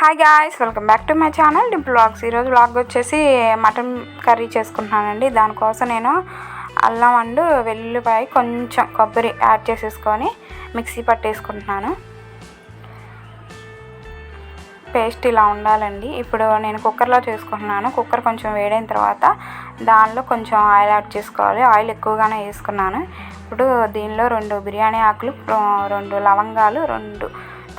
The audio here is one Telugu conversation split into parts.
Hi guys welcome back to my channel D blogs ఈరోజు బ్లాగ్ వచ్చేసి మటన్ కర్రీ చేసుకుంటున్నానండి. దానికోసం నేను అల్లం అండ్ వెల్లుల్లిపాయ కొంచెం కొబ్బరి యాడ్ చేసేసుకొని మిక్సీ పట్టేసుకుంటున్నాను. పేస్ట్ ఇలా ఉండాలండి. ఇప్పుడు నేను కుక్కర్లో చేసుకుంటున్నాను. కుక్కర్ కొంచెం వేడైన తర్వాత దానిలో కొంచెం ఆయిల్ యాడ్ చేసుకోవాలి. ఆయిల్ ఎక్కువగానే వేసుకున్నాను. ఇప్పుడు దీనిలో రెండు బిర్యానీ ఆకులు రెండు లవంగాలు రెండు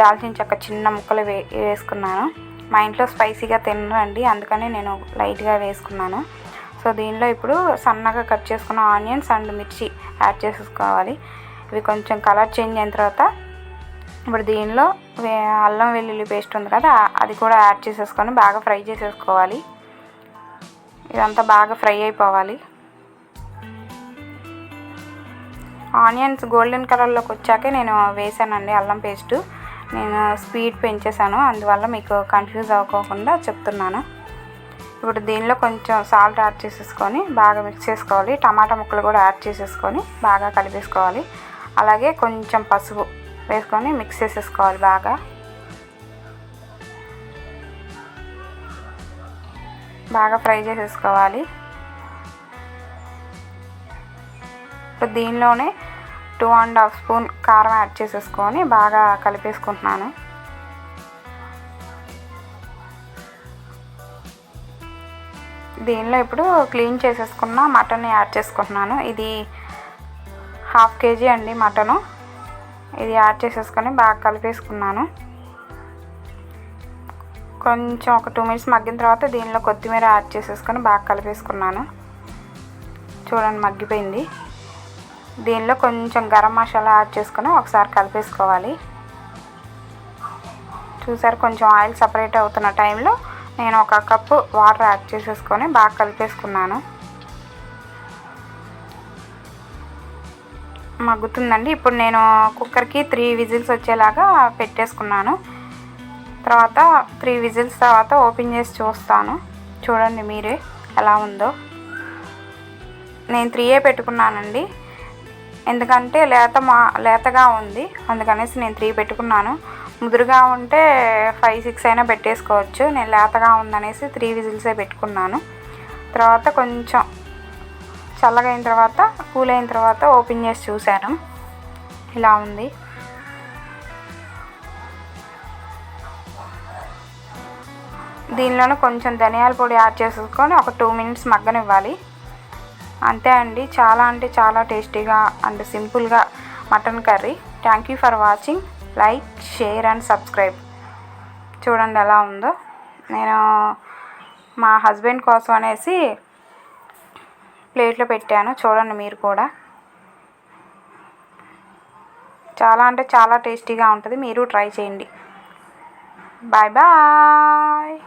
దాల్చిన చెక్క చిన్న ముక్కలు వే వేసుకున్నాను. మా ఇంట్లో స్పైసీగా తినరండి అందుకని నేను లైట్గా వేసుకున్నాను. సో దీనిలో ఇప్పుడు సన్నగా కట్ చేసుకున్న ఆనియన్స్ అండ్ మిర్చి యాడ్ చేసేసుకోవాలి. ఇవి కొంచెం కలర్ చేంజ్ అయిన తర్వాత ఇప్పుడు దీనిలో అల్లం వెల్లుల్లి పేస్ట్ ఉంది కదా అది కూడా యాడ్ చేసేసుకొని బాగా ఫ్రై చేసేసుకోవాలి. ఇదంతా బాగా ఫ్రై అయిపోవాలి. ఆనియన్స్ గోల్డెన్ కలర్లోకి వచ్చాకే నేను వేసానండి అల్లం పేస్టు. నేను స్పీడ్ పెంచేసాను అందువల్ల మీకు కన్ఫ్యూజ్ అవ్వకోకుండా చెప్తున్నాను. ఇప్పుడు దీనిలో కొంచెం సాల్ట్ యాడ్ చేసేసుకొని బాగా మిక్స్ చేసుకోవాలి. టమాటా ముక్కలు కూడా యాడ్ చేసేసుకొని బాగా కలిపేసుకోవాలి. అలాగే కొంచెం పసుపు వేసుకొని మిక్స్ చేసేసుకోవాలి బాగా. బాగా ఫ్రై చేసేసుకోవాలి. ఇప్పుడు దీనిలోనే టూ అండ్ హాఫ్ స్పూన్ కారం యాడ్ చేసేసుకొని బాగా కలిపేసుకుంటున్నాను. దీనిలో ఇప్పుడు క్లీన్ చేసేసుకున్న మటన్ యాడ్ చేసుకుంటున్నాను. ఇది హాఫ్ కేజీ అండి మటను. ఇది యాడ్ చేసేసుకొని బాగా కలిపేసుకున్నాను. కొంచెం ఒక టూ మినిట్స్ మగ్గిన తర్వాత దీనిలో కొత్తిమీర యాడ్ చేసేసుకొని బాగా కలిపేసుకున్నాను. చూడండి మగ్గిపోయింది. దీనిలో కొంచెం గరం మసాలా యాడ్ చేసుకొని ఒకసారి కలిపేసుకోవాలి. చూసారు కొంచెం ఆయిల్ సపరేట్ అవుతున్న టైంలో నేను ఒక కప్పు వాటర్ యాడ్ చేసేసుకొని బాగా కలిపేసుకున్నాను. మగ్గుతుందండి. ఇప్పుడు నేను కుక్కర్కి త్రీ విజిల్స్ వచ్చేలాగా పెట్టేసుకున్నాను. తర్వాత త్రీ విజిల్స్ తర్వాత ఓపెన్ చేసి చూస్తాను. చూడండి మీరే ఎలా ఉందో. నేను త్రీయే పెట్టుకున్నానండి. ఎందుకంటే లేత మా లేతగా ఉంది. అందుకనేసి నేను త్రీ పెట్టుకున్నాను. ముదురుగా ఉంటే ఫైవ్ సిక్స్ అయినా పెట్టేసుకోవచ్చు. నేను లేతగా ఉందనేసి త్రీ విజిల్సే పెట్టుకున్నాను. తర్వాత కొంచెం చల్లగా అయిన తర్వాత కూల్ అయిన తర్వాత ఓపెన్ చేసి చూశాను. ఇలా ఉంది. దీనిలోనే కొంచెం ధనియాల పొడి యాడ్ చేసుకొని ఒక టూ మినిట్స్ మగ్గనివ్వాలి. అంతే అండి. చాలా అంటే చాలా టేస్టీగా అండ్ సింపుల్గా mutton curry. Thank you for watching like share and subscribe చూడండి ఎలా ఉందో. నేను మా హస్బెండ్ కోసం అనేసి ప్లేట్లో పెట్టాను. చూడండి మీరు కూడా. చాలా అంటే చాలా టేస్టీగా ఉంటుంది. మీరు ట్రై చేయండి. Bye bye